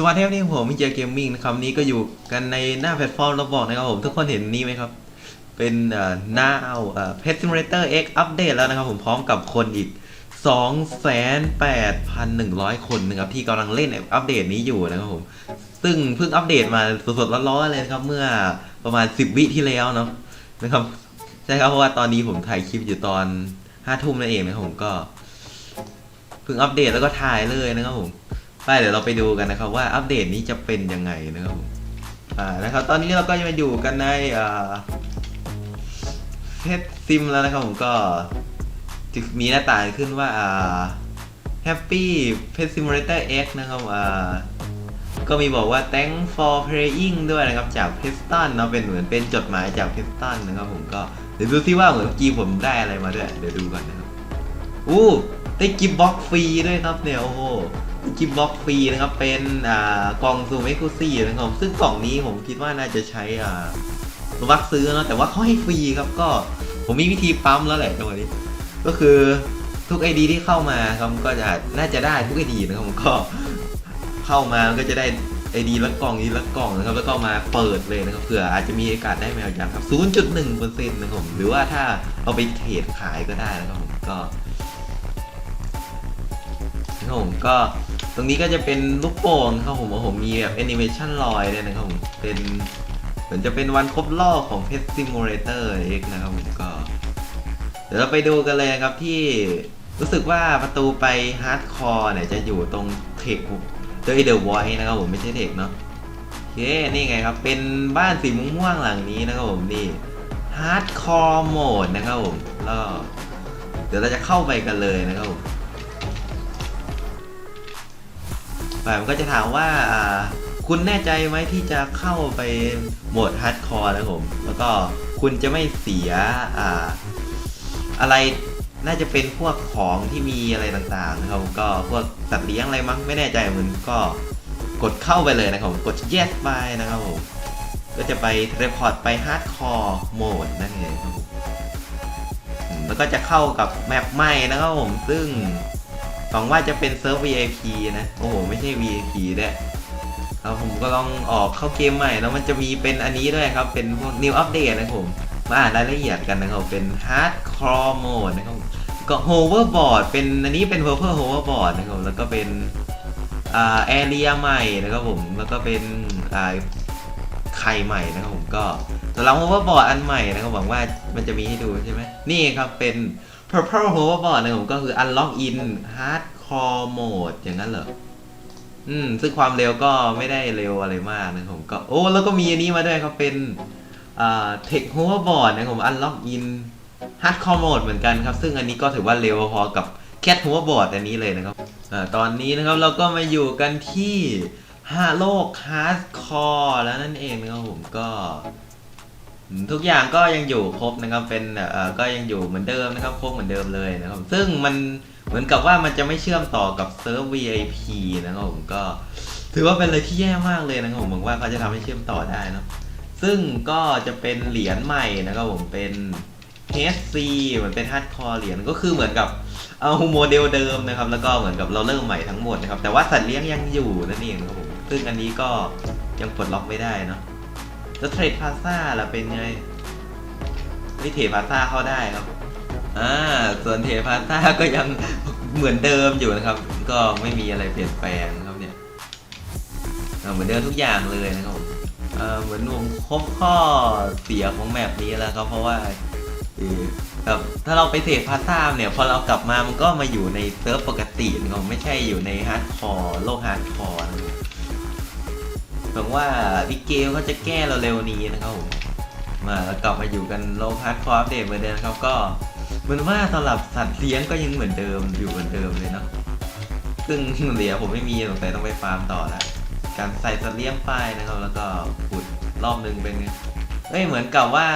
สวัสดีครับนี่ผมมิเจเกมมิ่งนะครับนี้ก็อยู่กันในหน้าแพลตฟอร์มเราบอกนะครับผมทุกคนเห็นนี่ไหมครับ เป็นหน้าเอาเพจซิมูเลเตอร์ X อัปเดตแล้วนะครับผมพร้อมกับคนอีก 28,100 คนนะครับที่กำลังเล่นอัปเดตนี้อยู่นะครับผมซึ่งเพิ่งอัปเดตมาสดๆร้อนๆเลยนะครับเมื่อประมาณ 10 วิที่แล้วเนาะนะครับใช่ครับเพราะว่าตอนนี้ผมถ่ายคลิปอยู่ตอน5ทุ่มนั่นเองนะครับผมก็เพิ่งอัปเดตแล้วก็ถ่ายเลยนะครับผม ไปเดี๋ยวเราไปดูกันนะครับว่าอัปเดตนี้จะเป็นยังไงนะครับผมอ่านะครับตอนนี้เราก็จะมาอยู่กันในอ่าเพจซิมแล้วนะครับผมก็จะมีหน้าต่างขึ้นว่าอ่า Happy Pet Simulator X นะครับอ่าก็มีบอกว่า thank for playing ด้วยนะครับจาก p i s t o n เนาะเป็นเหมือนเป็นจดหมายจาก p i s t o n นะครับผมก็เดี๋ยวดูซิว่าเหมือนเมื่อกี้ผมได้อะไรมาด้วย เดี๋ยวดูก่อนนะครับอู้ได้กิฟต์บ็อกฟรีด้วยครับเนี่ยโอ้โห กิฟบ็อกฟรีนะครับ เป็นอ่ากล่องซูมเอ็กซ์คลูซีนะครับ ซึ่งกล่องนี้ผมคิดว่าน่าจะใช้อ่ารูบักซื้อเนาะแต่ว่าเขาให้ฟรีครับก็ผมมีวิธีปั๊มแล้วแหละตรงนี้ ก็คือทุกไอดีที่เข้ามาครับก็จะน่าจะได้ทุกไอดีนะครับผมก็เข้ามาก็จะได้ไอดีละกล่องนี้ละกล่องนะครับแล้วก็มาเปิดเลยนะครับเผื่ออาจจะมีโอกาสได้แมวยักษ์ครับ 0.1%นะครับผมหรือว่าถ้าเอาไปเทรดขายก็ได้นะครับผมก็นะครับผมก็ ตรงนี้ก็จะเป็นลูกโป่งครับผมผมมีแบบแอนิเมชันลอยเลยนะครับผมเป็นเหมือนจะเป็นวันครบรอบของ Pet Simulator X นะครับผมก็ เดี๋ยวเราไปดูกันเลยครับที่รู้สึกว่าประตูไปฮาร์ดคอร์เนี่ยจะอยู่ตรงเทคโดยเดอะไวท์นะครับผมไม่ใช่เทคเนาะโอเคนี่ไงครับ เป็นบ้านสีม่วงๆหลังนี้นะครับผมนี่ฮาร์ดคอร์โหมดนะครับผมแล้วเดี๋ยวเราจะเข้าไปกันเลยนะครับผม ฝ่ายมันก็จะถามว่าคุณแน่ใจไหมที่จะเข้าไปโหมดฮาร์ดคอร์นะครับผม แล้วก็คุณจะไม่เสียอ่าอะไรน่าจะเป็นพวกของที่มีอะไรต่างๆนะครับก็พวกสัตว์เลี้ยงอะไรมั้งไม่แน่ใจเหมือนก็กดเข้าไปเลยนะครับผมกด yes ไปนะครับผมก็จะไปเรพอร์ตไปฮาร์ดคอร์โหมดนั่นเองครับผมแล้วก็จะเข้ากับแมปใหม่นะครับผมซึ่ง หวังว่าจะเป็นเซิร์ฟ VIP นะ โอ้โห ไม่ใช่ VIP ด้วยครับผมก็ลองออกเข้าเกมใหม่ แล้วมันจะมีเป็นอันนี้ด้วยครับ เป็นพวก new update นะครับผม มาอ่านรายละเอียดกันนะครับ เป็น hardcore mode นะครับ ก็ hoverboard เป็นอันนี้เป็น purple hoverboard นะครับ แล้วก็เป็นอ่า area ใหม่นะครับผม แล้วก็เป็นอ่าไข่ใหม่นะครับผม ก็สำหรับ hoverboard อันใหม่นะครับหวังว่ามันจะมีให้ดูใช่ไหมนี่ครับเป็น Purple Hoverboard นะครับผมก็คือ Unlock in Hardcore Mode อย่างนั้นเหรอ อืม ซึ่งความเร็วก็ไม่ได้เร็วอะไรมากนะผมก็ โอ้ แล้วก็มีอันนี้มาด้วยครับเป็นอ่า Tech Hoverboard นะครับผม Unlock in Hardcore Mode เหมือนกันครับ ซึ่งอันนี้ก็ถือว่าเร็วพอกับ Cat Hoverboard อันนี้เลยนะครับ อ่า ตอนนี้นะครับเราก็มาอยู่กันที่ฮาโลก Hardcore แล้วนั่นเองนะครับผมก็ ทุกอย่างก็ยังอยู่ครบนะครับเป็นเอ่อก็ยังอยู่เหมือนเดิมนะครับครบเหมือนเดิมเลยนะครับ ซึ่งมันเหมือนกับว่ามันจะไม่เชื่อมต่อกับเซิร์ฟ VIP นะครับผมก็ถือว่าเป็นอะไรที่แย่มากเลยนะครับผมหวังว่าเขาจะทำให้เชื่อมต่อได้นะซึ่งก็จะเป็นเหรียญใหม่นะครับผมเป็น HC เหมือนเป็นฮาร์ดคอร์เหรียญก็คือเหมือนกับเอาโมเดลเดิมนะครับ แล้วก็เหมือนกับเราเริ่มใหม่ทั้งหมดนะครับแต่ว่าสัตว์เลี้ยงยังอยู่นั่นเองนะครับผมซึ่งอันนี้ก็ยังปลดล็อกไม่ได้เนาะ แล้วเทรดพาซ่าล่ะเป็นไงไม่เทรดพาซ่าเข้าได้ครับอ่าส่วนเทรดพาซ่าก็ยังเหมือนเดิมอยู่นะครับ ก็ไม่มีอะไรเปลี่ยนแปลงครับเนี่ยเหมือนเดิมทุกอย่างเลยนะครับผมเหมือนผมครบข้อเสียของแมปนี้แล้วครับเพราะว่าแบบถ้าเราไปเทรดพาซ่าเนี่ยพอเรากลับมามันก็มาอยู่ในเซิร์ฟปกตินะครับไม่ใช่อยู่ในฮาร์ดคอร์โลกฮาร์ดคอร์นะ วังว่าพี่เกลเขาจะแก้เราเร็วนี้นะครับผมมากลับมาอยู่กันโลพาร์ทคอร์อัปเดตเหมือนเดิมครับก็เหมือนว่าสำหรับสัตว์เลี้ยงก็ยังเหมือนเดิมอยู่เหมือนเดิมเลยเนาะซึ่งเหลียผมไม่มีสงสัยต้องไปฟาร์มต่อแล้วการใส่สัตว์เลี้ยงไปนะครับ แล้วก็ขุดรอบนึงเป็นเอ้ยเหมือนกับว่า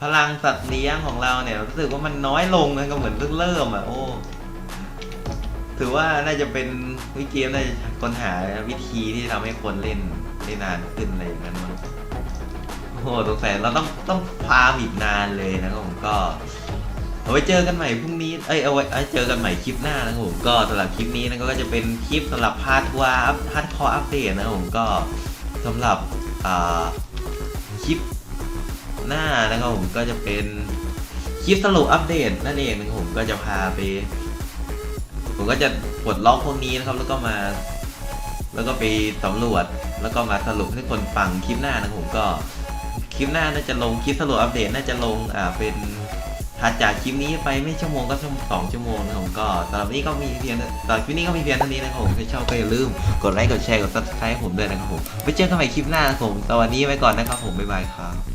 พลังสัตว์เลี้ยงของเราเนี่ยรู้สึกว่ามันน้อยลงนะก็เหมือนเพิ่งเริ่มอะโอ้ถือว่าน่าจะเป็นวิเกมน่าจะค้นหาวิธีที่ทำให้คนเล่น ได้นานขึ้นอะไรอย่างนั้นมั้งโอ้โหสงสัยเราต้องต้องฟาร์มอีกนานเลยนะครับผมก็ เอาไว้เจอกันใหม่พรุ่งนี้ เอ้ยเอาไว้เอาไว้เจอกันใหม่คลิปหน้านะครับผมก็สำหรับคลิปนี้นะก็จะเป็นคลิปสำหรับพาร์ททัวร์อัพพาร์ทคออัปเดตนะครับผมก็สำหรับอ่าคลิปหน้านะครับผมก็จะเป็นคลิปสรุปอัปเดตนั่นเองนะครับผมก็จะพาไป ผมก็จะปลดล็อกพวกนี้นะครับแล้วก็มา แล้วก็ไปสำรวจแล้วก็มาสรุปให้คนฟังคลิปหน้านะผมก็คลิปหน้าน่าจะลงคลิปสรุปอัปเดตน่าจะลงอ่าเป็นถัดจากคลิปนี้ไปไม่ชั่วโมงก็ชั่วสองชั่วโมงนะผมก็สำหรับวันนี้ก็มีเพียงตอคลิปนี้ก็มีเพียงเท่านี้นะครับผมถ้าชอบก็อย่าลืมกดไลค์กดแชร์กด subscribe ให้ผมด้วยนะครับผมไปเจอกันใหม่คลิปหน้านะครับผมตอนวันนี้ไว้ก่อนนะครับผมบ๊ายบายครับ